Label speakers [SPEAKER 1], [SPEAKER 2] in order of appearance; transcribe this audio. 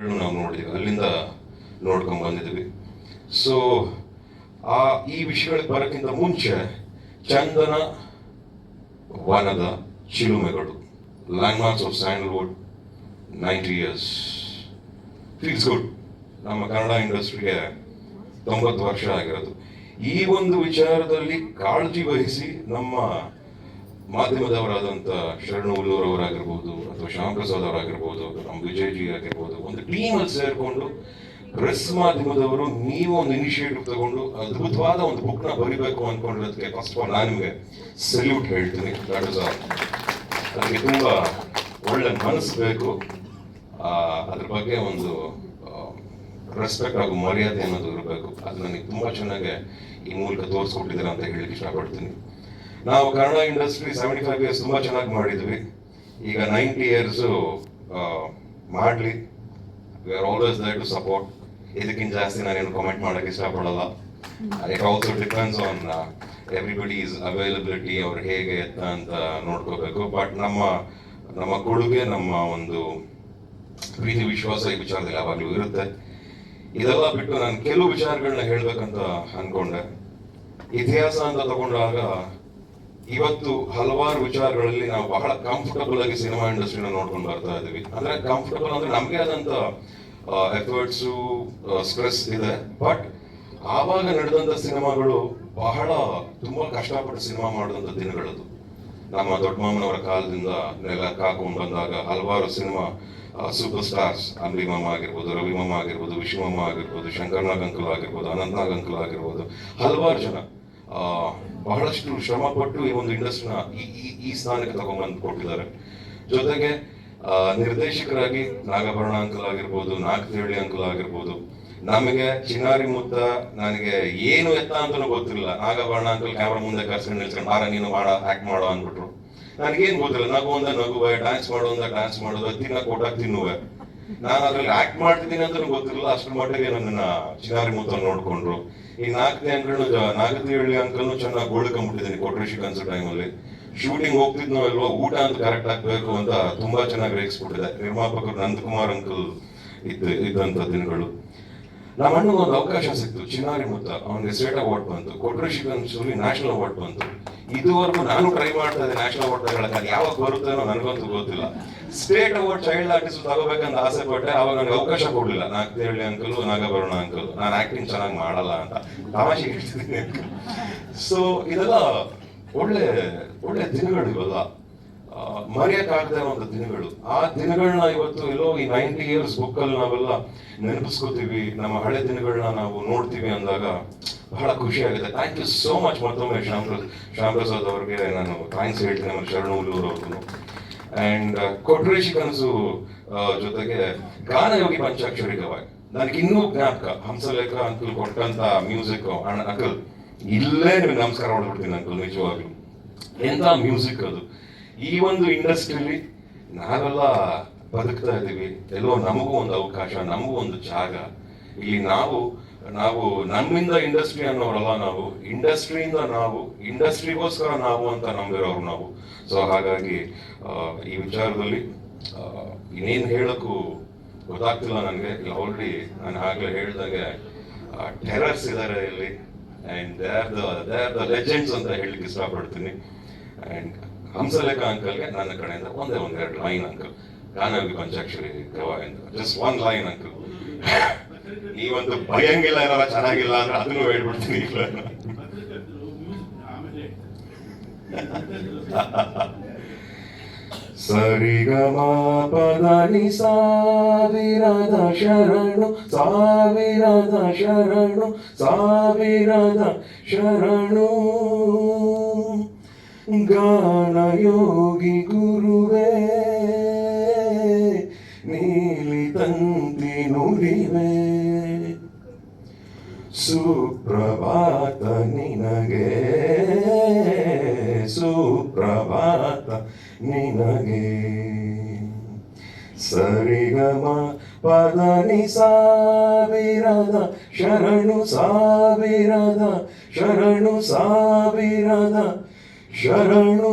[SPEAKER 1] ನಾವು ನೋಡಿದ್ವಿ ಅಲ್ಲಿಂದ ನೋಡ್ಕೊಂಡು ಬಂದಿದ್ವಿ. ಸೊ ಆ ಈ ವಿಷಯಗಳಿಗೆ ಬರೋಕ್ಕಿಂತ ಮುಂಚೆ ಚಂದನ ವನದ ಚಿಲುಮೆಗಳು land marks of sandalwood ninety years feels good ನಮ್ಮ ಕನ್ನಡ ಇಂಡಸ್ಟ್ರಿಗೆ ತೊಂಬತ್ತು ವರ್ಷ ಆಗಿರೋದು. ಈ ಒಂದು ವಿಚಾರದಲ್ಲಿ ಕಾಳಜಿ ವಹಿಸಿ ನಮ್ಮ ಮಾಧ್ಯಮದವರಾದಂಥ ಶರಣು ಉಲ್ಲೂರವರಾಗಿರ್ಬೋದು ಅಥವಾ ಶ್ಯಾಮ್ ಪ್ರಸಾದ್ ಅವರಾಗಿರ್ಬೋದು ನಮ್ಮ ವಿಜಯ್ ಜಿ ಆಗಿರ್ಬೋದು ಒಂದು ಟೀಮಲ್ಲಿ ಸೇರಿಕೊಂಡು ಪ್ರೆಸ್ ಮಾಧ್ಯಮದವರು ನೀವು ಒಂದು ಇನಿಷಿಯೇಟಿವ್ ತಗೊಂಡು ಅದ್ಭುತವಾದ ಒಂದು ಬುಕ್ನ ಬರಿಬೇಕು ಅನ್ಕೊಂಡಿರೋದಕ್ಕೆ ಫಸ್ಟ್ ಆಫ್ ಆಲ್ ನಾನು ನಿಮಗೆ ಸಲ್ಯೂಟ್ ಹೇಳ್ತೀನಿ. ದಟ್ ಇಸ್ ನನಗೆ ತುಂಬ ಒಳ್ಳೆ ಮನಸ್ಸು ಬೇಕು. ಅದ್ರ ಬಗ್ಗೆ ಒಂದು ರೆಸ್ಪೆಕ್ಟ್ ಹಾಗೂ ಮರ್ಯಾದೆ ಅನ್ನೋದು ಇರಬೇಕು. ಅದು ನನಗೆ ತುಂಬ ಚೆನ್ನಾಗಿ ಈ ಮೂಲಕ ತೋರಿಸ್ಕೊಟ್ಟಿದ್ದೀರಾ ಅಂತ ಹೇಳಲಿಕ್ಕೆ ಇಷ್ಟಪಡ್ತೀನಿ. ನಾವು Kannada industry seventy five years ತುಂಬ ಚೆನ್ನಾಗಿ ಮಾಡಿದ್ವಿ. ಈಗ ನೈಂಟಿ ಇಯರ್ಸು ಮಾಡಲಿ. We are always there to support ಇದಕ್ಕಿಂತ ಜಾಸ್ತಿ ನಾನೇನು ಕಾಮೆಂಟ್ ಮಾಡೋಕ್ಕೆ ಇಷ್ಟಪಡಲ್ಲ. It also depends on everybody is availability ಅವ್ರು ಹೇಗೆ ಎತ್ತ ಅಂತ ನೋಡ್ಕೋಬೇಕು. ಬಟ್ ನಮ್ಮ ನಮ್ಮ ಕೊಡುಗೆ ನಮ್ಮ ಒಂದು ಪ್ರೀತಿ ವಿಶ್ವಾಸ ಈ ವಿಚಾರದಲ್ಲಿ ಯಾವಾಗಲೂ ಇರುತ್ತೆ. ಇದೆಲ್ಲ ಬಿಟ್ಟು ನಾನು ಕೆಲವು ವಿಚಾರಗಳನ್ನ ಹೇಳ್ಬೇಕಂತ ಅನ್ಕೊಂಡೆ. ಇತಿಹಾಸ ಅಂತ ತಗೊಂಡಾಗ ಇವತ್ತು ಹಲವಾರು ವಿಚಾರಗಳಲ್ಲಿ ನಾವು ಬಹಳ ಕಂಫರ್ಟಬಲ್ ಆಗಿ ಸಿನಿಮಾ ಇಂಡಸ್ಟ್ರಿನ ನೋಡ್ಕೊಂಡು ಬರ್ತಾ ಇದೀವಿ ಅಂದ್ರೆ ಕಂಫರ್ಟಬಲ್ ಅಂದ್ರೆ ನಮಗೆ ಆದಂತ ಎಫರ್ಟ್ಸ್ ಸ್ಟ್ರೆಸ್ ಇದೆ. ಬಟ್ ಆವಾಗ ನಡೆದಂತ ಸಿನಿಮಾಗಳು ಬಹಳ ತುಂಬಾ ಕಷ್ಟಪಟ್ಟು ಸಿನಿಮಾ ಮಾಡಿದಂತ ದಿನಗಳದು. ನಮ್ಮ ದೊಡ್ಡ ಮಾಮನವರ ಕಾಲದಿಂದ ನೆಲ ಕಾಕೊಂಡು ಬಂದಾಗ ಹಲವಾರು ಸಿನಿಮಾ ಸೂಪರ್ ಸ್ಟಾರ್ಸ್ ಅಂಬಿಮಾಮ ಆಗಿರ್ಬೋದು ರವಿಮಾಮ ಆಗಿರ್ಬೋದು ವಿಶ್ವಮಾಮ ಆಗಿರ್ಬೋದು ಶಂಕರ್ನಾಗ್ ಅಂಕಲ್ ಆಗಿರ್ಬೋದು, ಅನಂತನಾಗ್ ಅಂಕಲ್ ಆಗಿರ್ಬೋದು, ಹಲವಾರು ಜನ. ಬಹಳಷ್ಟು ಶ್ರಮ ಪಟ್ಟು ಈ ಒಂದು ಇಂಡಸ್ಟ್ರಿನ ಈ ಈ ಸ್ಥಾನಕ್ಕೆ ತಗೊಂಡ್ಬಂದು ಕೊಟ್ಟಿದ್ದಾರೆ. ಜೊತೆಗೆ ನಿರ್ದೇಶಕರಾಗಿ ನಾಗಭರಣ ಅಂಕಲ್ ಆಗಿರ್ಬೋದು ನಾಗತಿಹಳ್ಳಿ ಅಂಕಲ್ ಆಗಿರ್ಬೋದು, ನಮಗೆ ಚಿನ್ನಾರಿ ಮುತ್ತ ನನಗೆ ಏನು ಎತ್ತ ಅಂತಲೂ ಗೊತ್ತಿರಲಿಲ್ಲ ನಾಗಭರಣ ಅಂಕಲ್ ಕ್ಯಾಮ್ರಾ ಮುಂದೆ ಕರ್ಸ್ಕೊಂಡು ನಿಲ್ಸ್ಕೊಂಡು, ಮಾರ, ನೀನು ಮಾಡ ಆಕ್ಟ್ ಮಾಡೋ ಅಂದ್ಬಿಟ್ರು. ನನಗೇನು ಗೊತ್ತಿಲ್ಲ. ನಗು ಒಂದ ನಗುವೆ ಡ್ಯಾನ್ಸ್ ಮಾಡೋ ಅಂದ ಡ್ಯಾನ್ಸ್ ಮಾಡೋದು ತಿನ್ನ ಕೊಟ್ಟಾಗ ತಿನ್ನುವೆ. ನಾನು ಅದ್ರಲ್ಲಿ ಆಕ್ಟ್ ಮಾಡ್ತಿದ್ದೀನಿ ಅಂತ ಗೊತ್ತಿರಲಿಲ್ಲ ಅಷ್ಟರ ಮಟ್ಟಿಗೆ ನನ್ನನ್ನ ಚಿನ್ನಾರಿ ಮುತ್ತ ನೋಡ್ಕೊಂಡ್ರು. ಈ ನಾಲ್ಕನೇ ಅಂಕಲ್ನು ಹಳ್ಳಿ ಅಂಕಲ್ನು ಚೆನ್ನಾಗಿ ಗೋಳ್ಕೊಂಡ್ಬಿಟ್ಟಿದ್ದೀನಿ ಕೊಟ್ರೇಶಿ ಕನ್ಸರ್ ಟೈಮಲ್ಲಿ ಶೂಟಿಂಗ್ ಹೋಗ್ತಿದ್ನೋ ಅಲ್ವಾ ಊಟ ಅಂತ ಕರೆಕ್ಟ್ ಆಗ್ಬೇಕು ಅಂತ ತುಂಬಾ ಚೆನ್ನಾಗಿ ರೇಗಿಸ್ಬಿಟ್ಟಿದೆ. ನಿರ್ಮಾಪಕರು ನಂದಕುಮಾರ್ ಅಂಕಲ್ ಇದ್ದ, ಇದ್ದಂತ ದಿನಗಳು. ನಮ್ಮ ಅಣ್ಣಗೆ ಒಂದು ಅವಕಾಶ ಸಿಕ್ತು. ಚಿನ್ನಾರಿ ಮುತ್ತ. ಅವನಿಗೆ ಸ್ಟೇಟ್ ಅವಾರ್ಡ್ ಬಂತು. ಕೊಟ್ರೇಶಿ ಕನ್ಸೂಲಿ ನ್ಯಾಷನಲ್ ಅವಾರ್ಡ್ ಬಂತು. ಇದುವರೆಗೂ ನಾನು ಟ್ರೈ ಮಾಡ್ತಾ ಇದ್ದೆ ನ್ಯಾಷನಲ್ ಅವಾರ್ಡ್ ತಗೊಳಕ್ಕೆ. ಅದು ಯಾವಾಗ ಬರುತ್ತೇನೋ ನನಗಂತೂ ಗೊತ್ತಿಲ್ಲ. ಸ್ಟೇಟ್ ಅವಾರ್ಡ್ ಚೈಲ್ಡ್ ಆರ್ಟಿಸ್ಟ್ ತಗೋಬೇಕಂತ ಆಸೆ ಪಟ್ಟೆ ಅವಾಗ ನನಗೆ ಅವಕಾಶ ಕೊಡಲಿಲ್ಲ. ನಾಗದೇಹಳ್ಳಿ ಅಂಕಲು ನಾಗಭರಣ ಅಂಕಲು ನಾನು ಆಕ್ಟಿಂಗ್ ಚೆನ್ನಾಗಿ ಮಾಡಲ್ಲ ಅಂತ ತಮಾಷೆ ಹೇಳ್ತಿದ್ದೀನಿ ಸೊ ಇದೆಲ್ಲ ಒಳ್ಳೆ ಒಳ್ಳೆ ದಿನಗಳು ಇವೆಲ್ಲ ಮರೆಯಕ್ಕಾಗದೇ ಒಂದು ದಿನಗಳು. ಆ ದಿನಗಳನ್ನ ಇವತ್ತು ಎಲ್ಲೋ ಈ ನೈಂಟಿ ಇಯರ್ಸ್ ಬುಕ್ ಅಲ್ಲಿ ನಾವೆಲ್ಲ ನೆನಪಿಸ್ಕೋತೀವಿ. ನಮ್ಮ ಹಳೆ ದಿನಗಳನ್ನ ನಾವು ನೋಡ್ತೀವಿ ಅಂದಾಗ ಬಹಳ ಖುಷಿ ಆಗುತ್ತೆ. ಥ್ಯಾಂಕ್ ಯು ಸೋ ಮಚ್ ಮತ್ತೊಮ್ಮೆ ಶ್ಯಾಮ್ ಶ್ಯಾಮ್ ಪ್ರಸಾದ್ ಅವ್ರಿಗೆ ನಾನು ಥ್ಯಾಂಕ್ಸ್ ಹೇಳ್ತೀನಿ ನಮ್ಮ ಶರಣು ಉಲ್ಲೂರ್ ಅವ್ರಿಗೂ ಅಂಡ್ ಕೊಟ್ರೇಶಿ ಕನಸು ಜೊತೆಗೆ ಗಾನಯೋಗಿ ಪಂಚಾಕ್ಷರಿ ಗವಾಯ್ ನನಗೆ ಇನ್ನೂ ಜ್ಞಾಪಕ, ಹಂಸಲೇಖ ಅಂಕಲ್ ಕೊಟ್ಟಂತ ಮ್ಯೂಸಿಕ್ ಅಂಕಲ್ ಇಲ್ಲೇ ನಿಮ್ಗೆ ನಮಸ್ಕಾರ ಮಾಡ್ಬಿಡ್ತೀನಿ ಅಂಕಲ್ ನಿಜವಾಗ್ಲು. ಎಂತ ಮ್ಯೂಸಿಕ್ ಅದು. ಈ ಒಂದು ಇಂಡಸ್ಟ್ರಿಯಲ್ಲಿ ನಾವೆಲ್ಲ ಬದುಕ್ತಾ ಇದ್ದೀವಿ. ಎಲ್ಲೋ ನಮಗೂ ಒಂದು ಅವಕಾಶ, ನಮಗೂ ಒಂದು ಜಾಗ. ಇಲ್ಲಿ ನಾವು ನಾವು ನಮ್ಮಿಂದ ಇಂಡಸ್ಟ್ರಿ ಅನ್ನೋರಲ್ಲ ನಾವು. ಇಂಡಸ್ಟ್ರಿಯಿಂದ ನಾವು ಇಂಡಸ್ಟ್ರಿಗೋಸ್ಕರ ನಾವು ಅಂತ ನಂಬಿರೋರು ನಾವು. ಸೊ ಹಾಗಾಗಿ ಈ ವಿಚಾರದಲ್ಲಿ ಇನ್ನೇನು ಹೇಳಕ್ಕೂ ಗೊತ್ತಾಗ್ತಿಲ್ಲ ನನಗೆ. ಇಲ್ಲಿ ಆಲ್ರೆಡಿ ನಾನು ಆಗಲೇ ಹೇಳ್ದಂಗೆ ಟೆರರ್ಸ್ ಇದ್ದಾರೆ ಇಲ್ಲಿ. And they are the they are the legends ಅಂತ ಹೇಳಲಿಕ್ಕೆ ಇಷ್ಟಪಡ್ತೀನಿ. ಅಂಡ್ ಹಂಸಲೇಖ ಅಂಕಲ್ಗೆ ನನ್ನ ಕಡೆಯಿಂದ ಒಂದೇ ಒಂದೆರಡು ಲೈನ್ ಅಂಕಲ್. ಗಾನವಿ ಪಂಚಾಕ್ಷರಿ ಗವಾಯಿಂದ ಜಸ್ಟ್ ಒನ್ ಲೈನ್ ಅಂಕಲ್. ಒಂದು ಭಯಂಗಿಲ್ಲ ಏನಾರ ಚೆನ್ನಾಗಿಲ್ಲ ಅಂದ್ರೆ ಅದನ್ನು ಹೇಳ್ಬಿಡ್ತೀನಿ ಈಗ. ಸರಿಗಮ ಪದನಿ ಸಾವಿರದ ಶರಣು ಸಾವಿರದ ಶರಣು ಸಾವಿರದ ಶರಣು. ಗಾನಯೋಗಿ ಗುರುವೇ, ನೀಲಿ ತಂತಿ ನುಡಿವೆ. ಸುಪ್ರಭಾತ ನಿನಗೆ ಸುಪ್ರಭಾತ ನಿನಗೆ. ಸರಿಗಮ ಪದನಿ ಸಾವಿರದ, ಶರಣು ಸಾವಿರದ ಶರಣು ಸಾವಿರದ ಶರಣು